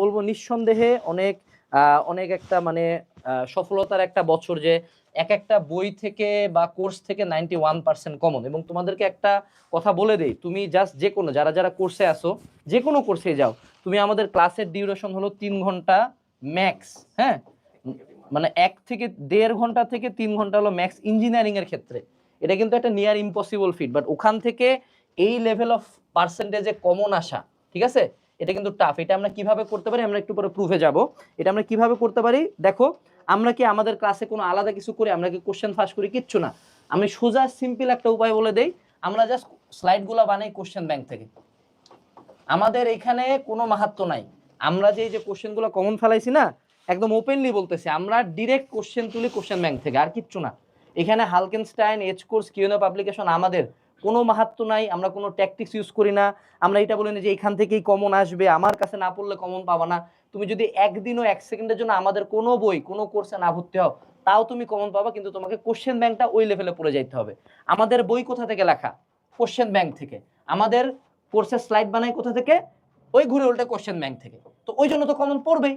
বলব নিঃসন্দেহে অনেক অনেক একটা মানে সফলতার একটা বছর যে এক একটা বই থেকে বা কোর্স থেকে নাইনটি ওয়ান পার্সেন্ট কমন এবং তোমাদেরকে একটা কথা বলে দেই, তুমি জাস্ট যে কোনো, যারা যারা কোর্সে আসো যে কোনো কোর্সে যাও, তুমি আমাদের ক্লাসের ডিউরেশন হলো তিন ঘণ্টা ম্যাক্স হ্যাঁ? মানে এক থেকে দেড় ঘণ্টা থেকে তিন ঘণ্টা হলো ম্যাক্স ইঞ্জিনিয়ারিং এর ক্ষেত্রে। এটা কিন্তু একটা নিয়ার ইম্পসিবল ফিট বাট ওখান থেকে এই লেভেল অফ পার্সেন্টেজে কমন আসা, ঠিক আছে? এটা কিন্তু টাফ এটা আমরা কীভাবে করতে পারি, আমরা একটু পরে প্রুফে যাব। এটা আমরা কীভাবে করতে পারি? দেখো, আমরা কি আমাদের ক্লাসে কোনো আলাদা কিছু করি, আমরা কি কোশ্চেন ফাঁস করি? কিচ্ছু না। আমি সোজা সিম্পল একটা উপায় বলে দেই, আমরা জাস্ট স্লাইডগুলো বানাই কোশ্চেন ব্যাংক থেকে। আমাদের এখানে কোনো মাহাত্ম নাই। আমরা যে যে কোশ্চেনগুলো কমন ফেলাইছি না, একদম ওপেনলি বলতেছি, আমরা ডিরেক্ট কোশ্চেন তুলি কোশ্চেন ব্যাংক থেকে, আর কিচ্ছু না। এখানে হালকেনস্টাইন এজ কোর্স কিউএনএ পাবলিকেশন আমাদের। কোনো মাহাত্ম নাই, আমরা কোনো ট্যাকটিক্স ইউজ করি না। আমরা এটা বলি না যে এখান থেকেই কমন আসবে, আমার কাছে না পড়লে কমন পাবা না। তুমি যদি একদিনও এক সেকেন্ডের জন্য আমাদের কোনো বই, কোনো কোর্সে না ভর্তি হও, তাও তুমি কমন পাবা, কিন্তু তোমাকে কোশ্চেন ব্যাংকটা ওই লেভেলে পড়ে যাইতে হবে। আমাদের বই কোথা থেকে লেখা? কোশ্চেন ব্যাংক থেকে। আমাদের কোর্সের স্লাইড বানাই কোথা থেকে? ওই ঘুরে উল্টে কোশ্চেন ব্যাংক থেকে। তো ওই জন্য তো কমন পড়বেই।